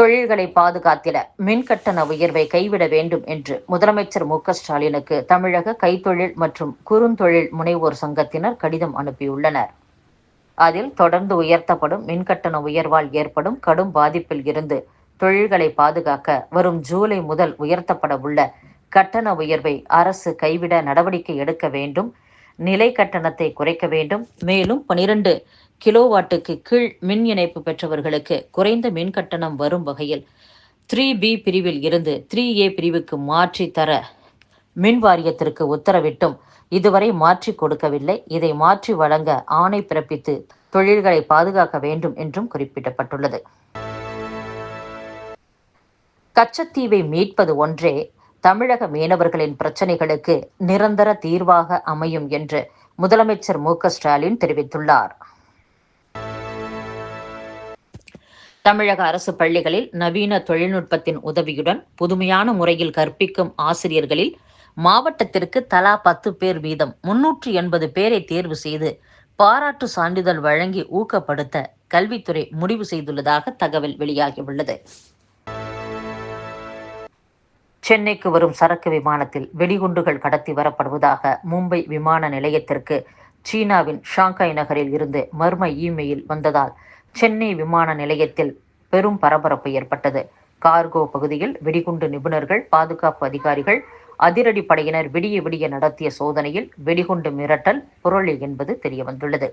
தொழில்களை பாதுகாத்திட மின்கட்டண உயர்வை கைவிட வேண்டும் என்று முதலமைச்சர் மு ஸ்டாலினுக்கு தமிழக கைத்தொழில் மற்றும் குறுந்தொழில் முனைவோர் சங்கத்தினர் கடிதம் அனுப்பியுள்ளனர். அதில் தொடர்ந்து உயர்த்தப்படும் மின்கட்டண உயர்வால் ஏற்படும் கடும் பாதிப்பில் இருந்து தொழில்களை பாதுகாக்க வரும் ஜூலை முதல் உயர்த்தப்பட உள்ள கட்டண உயர்வை அரசு கைவிட நடவடிக்கை எடுக்க வேண்டும் நிலை கட்டணத்தை குறைக்க வேண்டும். மேலும் பனிரெண்டு கிலோவாட்டுக்கு கீழ் மின் இணைப்பு பெற்றவர்களுக்கு குறைந்த மின் கட்டணம் வரும் வகையில் த்ரீ பி பிரிவில் இருந்து த்ரீ ஏ பிரிவுக்கு மாற்றி தர மின் வாரியத்திற்கு உத்தரவிட்டும். இதுவரை மாற்றி கொடுக்கவில்லை. இதை மாற்றி வழங்க ஆணை பிறப்பித்து தொழில்களை பாதுகாக்க வேண்டும் என்றும் குறிப்பிடப்பட்டுள்ளது. கச்சத்தீவை மீட்பது ஒன்றே தமிழக மீனவர்களின் பிரச்சனைகளுக்கு நிரந்தர தீர்வாக அமையும் என்று முதலமைச்சர் மு ஸ்டாலின் தெரிவித்துள்ளார். தமிழக அரசு பள்ளிகளில் நவீன தொழில்நுட்பத்தின் உதவியுடன் புதுமையான முறையில் கற்பிக்கும் ஆசிரியர்களில் மாவட்டத்திற்கு தலா பத்து பேர் வீதம் முன்னூற்று எண்பது பேரை தேர்வு செய்து பாராட்டு சான்றிதழ் வழங்கி ஊக்கப்படுத்த கல்வித்துறை முடிவு செய்துள்ளதாக தகவல் வெளியாகியுள்ளது. சென்னைக்கு வரும் சரக்கு விமானத்தில் வெடிகுண்டுகள் கடத்தி வரப்படுவதாக மும்பை விமான நிலையத்திற்கு சீனாவின் ஷாங்காய் நகரில் இருந்து மர்ம இமெயில் வந்ததால் சென்னை விமான நிலையத்தில் பெரும் பரபரப்பு ஏற்பட்டது. கார்கோ பகுதியில் வெடிகுண்டு நிபுணர்கள் பாதுகாப்பு அதிகாரிகள் அதிரடி படையினர் விடிய விடிய நடத்திய சோதனையில் வெடிகுண்டு மிரட்டல் புரளி என்பது தெரியவந்துள்ளது.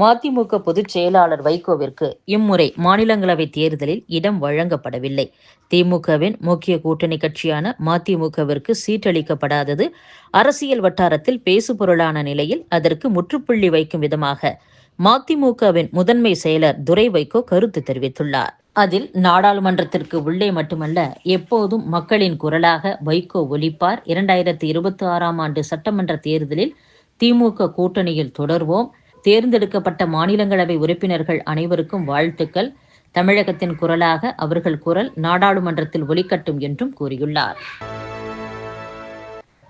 மதிமுக பொதுச் செயலாளர் வைகோவிற்கு இம்முறை மாநிலங்களவை தேர்தலில் இடம் வழங்கப்படவில்லை. திமுகவின் முக்கிய கூட்டணி கட்சியான மதிமுகவிற்கு சீட்டளிக்கப்படாதது அரசியல் வட்டாரத்தில் பேசுபொருளான நிலையில் அதற்கு முற்றுப்புள்ளி வைக்கும் விதமாக மதிமுகவின் முதன்மை செயலர் துரை வைகோ கருத்து தெரிவித்துள்ளார். அதில் நாடாளுமன்றத்திற்கு உள்ளே மட்டுமல்ல எப்போதும் மக்களின் குரலாக வைகோ ஒலிப்பார். இரண்டாயிரத்தி இருபத்தி ஆறாம் ஆண்டு சட்டமன்ற தேர்தலில் திமுக கூட்டணியில் தொடர்வோம். தேர்ந்தெடுக்கப்பட்ட மாநிலங்களவை உறுப்பினர்கள் அனைவருக்கும் வாழ்த்துக்கள். தமிழகத்தின் குரலாக அவர்கள் குரல் நாடாளுமன்றத்தில் ஒலிக்கட்டும் என்றும் கூறியுள்ளார்.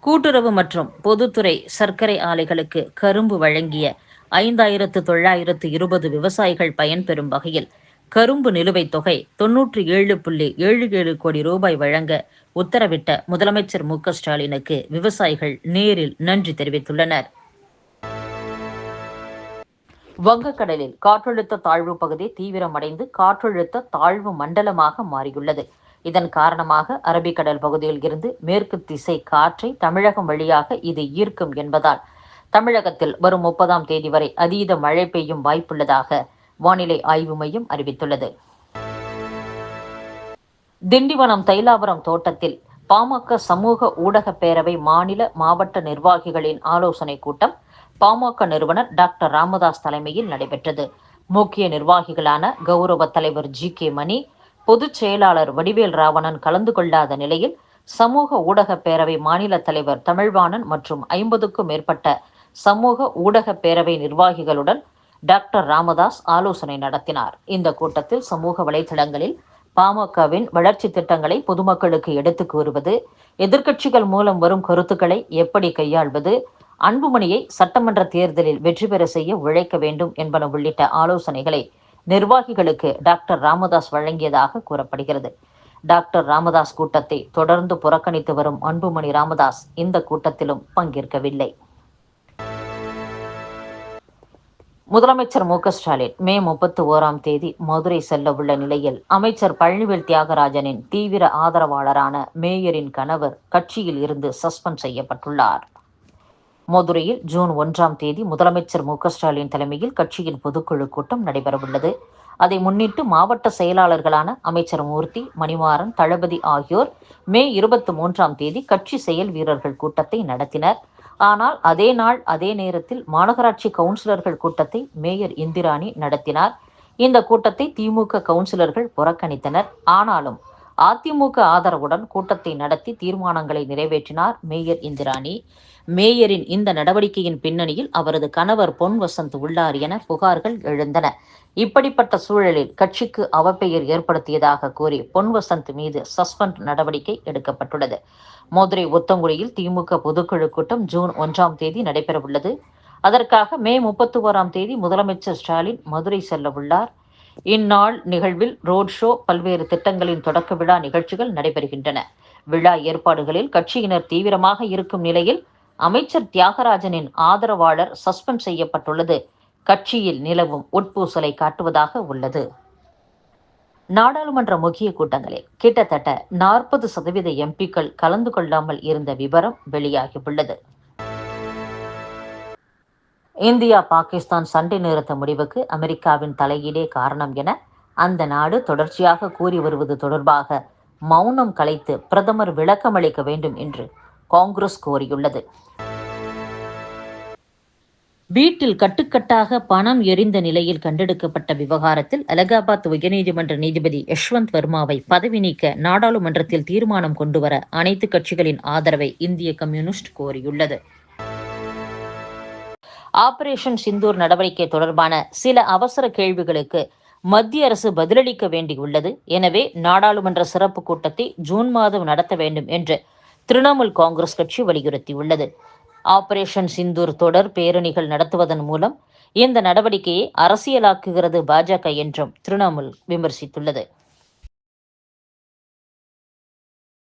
கூட்டுறவு மற்றும் பொதுத்துறை சர்க்கரை ஆலைகளுக்கு கரும்பு வழங்கிய ஐந்தாயிரத்து தொள்ளாயிரத்து இருபது விவசாயிகள் பயன்பெறும் வகையில் கரும்பு நிலுவைத் தொகை தொன்னூற்றி ஏழு புள்ளி ஏழு ஏழு கோடி ரூபாய் வழங்க உத்தரவிட்ட முதலமைச்சர் மு க ஸ்டாலினுக்கு விவசாயிகள் நேரில் நன்றி தெரிவித்துள்ளனர். வங்கக்கடலில் காற்றழுத்த தாழ்வு பகுதி தீவிரமடைந்து காற்றழுத்த தாழ்வு மண்டலமாக மாறியுள்ளது. இதன் காரணமாக அரபிக்கடல் பகுதியில் இருந்து மேற்கு திசை காற்றை தமிழகம் வழியாக இது ஈர்க்கும் என்பதால் தமிழகத்தில் வரும் முப்பதாம் தேதி வரை அதீத மழை பெய்யும் வாய்ப்புள்ளதாக வானிலை ஆய்வு மையம் அறிவித்துள்ளது. திண்டிவனம் தைலாபுரம் தோட்டத்தில் பாமக சமூக ஊடக பேரவை மாநில மாவட்ட நிர்வாகிகளின் ஆலோசனை கூட்டம் பாமக நிறுவனர் டாக்டர் ராமதாஸ் தலைமையில் நடைபெற்றது. முக்கிய நிர்வாகிகளான கௌரவ தலைவர் ஜி கே மணி பொதுச் செயலாளர் வடிவேல் ராவணன் கலந்து கொள்ளாத நிலையில் சமூக ஊடக பேரவை மாநில தலைவர் தமிழ்வாணன் மற்றும் ஐம்பதுக்கும் மேற்பட்ட சமூக ஊடக பேரவை நிர்வாகிகளுடன் டாக்டர் ராமதாஸ் ஆலோசனை நடத்தினார். இந்த கூட்டத்தில் சமூக வலைதளங்களில் பாமகவின் வளர்ச்சி திட்டங்களை பொதுமக்களுக்கு எடுத்துக் கூறுவது எதிர்க்கட்சிகள் மூலம் வரும் கருத்துக்களை எப்படி கையாள்வது அன்புமணியை சட்டமன்ற தேர்தலில் வெற்றி பெற செய்ய உழைக்க வேண்டும் என்பன உள்ளிட்ட ஆலோசனைகளை நிர்வாகிகளுக்கு டாக்டர் ராமதாஸ் வழங்கியதாக கூறப்படுகிறது. டாக்டர் ராமதாஸ் கூட்டத்தை தொடர்ந்து புறக்கணித்து வரும் அன்புமணி ராமதாஸ் இந்த கூட்டத்திலும் பங்கேற்கவில்லை. முதலமைச்சர் மு க ஸ்டாலின் மே முப்பத்தி ஓராம் தேதி மதுரை செல்ல உள்ள நிலையில் அமைச்சர் பழனிவேல் தியாகராஜனின் தீவிர ஆதரவாளரான மேயரின் கணவர் கட்சியில் இருந்து சஸ்பெண்ட் செய்யப்பட்டுள்ளார். மதுரையில் ஜூன் ஒன்றாம் தேதி முதலமைச்சர் மு ஸ்டாலின் தலைமையில் கட்சியின் பொதுக்குழு கூட்டம் நடைபெறவுள்ளது. அதை முன்னிட்டு மாவட்ட செயலாளர்களான அமைச்சர் மூர்த்தி மணிமாறன் தளபதி ஆகியோர் மே இருபத்தி மூன்றாம் தேதி கட்சி செயல் வீரர்கள் கூட்டத்தை நடத்தினர். ஆனால் அதே நாள் அதே நேரத்தில் மாநகராட்சி கவுன்சிலர்கள் கூட்டத்தை மேயர் இந்திராணி நடத்தினார். இந்த கூட்டத்தை திமுக கவுன்சிலர்கள் புறக்கணித்தனர். ஆனாலும் அதிமுக ஆதரவுடன் கூட்டத்தை நடத்தி தீர்மானங்களை நிறைவேற்றினார் மேயர் இந்திராணி. மேயரின் இந்த நடவடிக்கையின் பின்னணியில் அவரது கணவர் பொன் வசந்த் உள்ளார் என புகார்கள் எழுந்தன. இப்படிப்பட்ட சூழலில் கட்சிக்கு அவப்பெயர் ஏற்படுத்தியதாக கூறி பொன் வசந்த் மீது சஸ்பெண்ட் நடவடிக்கை எடுக்கப்பட்டுள்ளது. மதுரை ஒத்தங்குடியில் திமுக பொதுக்குழு கூட்டம் ஜூன் ஒன்றாம் தேதி நடைபெறவுள்ளது. அதற்காக மே முப்பத்தி ஓராம் தேதி முதலமைச்சர் ஸ்டாலின் மதுரை செல்ல உள்ளார். இந்நாள் நிகழ்வில் ரோட் ஷோ பல்வேறு திட்டங்களின் தொடக்க விழா நிகழ்ச்சிகள் நடைபெறுகின்றன. விழா ஏற்பாடுகளில் கட்சியினர் தீவிரமாக இருக்கும் நிலையில் அமைச்சர் தியாகராஜனின் ஆதரவாளர் சஸ்பெண்ட் செய்யப்பட்டுள்ளது. கட்சியில் நிலவும் உட்பூசலை காட்டுவதாக உள்ளது. நாடாளுமன்ற முக்கிய கூட்டங்களில் கிட்டத்தட்ட நாற்பது சதவீத எம்பிக்கள் கலந்து கொள்ளாமல் இருந்த விவரம் வெளியாகியுள்ளது. இந்தியா பாகிஸ்தான் சண்டை நிறுத்த முடிவுக்கு அமெரிக்காவின் தலையீடே காரணம் என அந்த நாடு தொடர்ச்சியாக கூறி வருவது தொடர்பாக மௌனம் கலைத்து பிரதமர் விளக்கமளிக்க வேண்டும் என்று காங்கிரஸ் கோரியுள்ளது. வீட்டில் கட்டுக்கட்டாக பணம் எரிந்த நிலையில் கண்டெடுக்கப்பட்ட விவகாரத்தில் அலகாபாத் உயர்நீதிமன்ற நீதிபதி யஷ்வந்த் வர்மாவை பதவி நீக்க நாடாளுமன்றத்தில் தீர்மானம் கொண்டுவர அனைத்து கட்சிகளின் ஆதரவை இந்திய கம்யூனிஸ்ட் கோரியுள்ளது. ஆபரேஷன் சிந்தூர் நடவடிக்கை தொடர்பான சில அவசர கேள்விகளுக்கு மத்திய அரசு பதிலளிக்க வேண்டியுள்ளது. எனவே நாடாளுமன்ற சிறப்பு கூட்டத்தை ஜூன் மாதம் நடத்த வேண்டும் என்று திரிணாமுல் காங்கிரஸ் கட்சி வலியுறுத்தியுள்ளது. ஆபரேஷன் சிந்தூர் தொடர் பேரணிகள் நடத்துவதன் மூலம் இந்த நடவடிக்கையை அரசியலாக்குகிறது பாஜக என்றும் திரிணாமுல் விமர்சித்துள்ளது.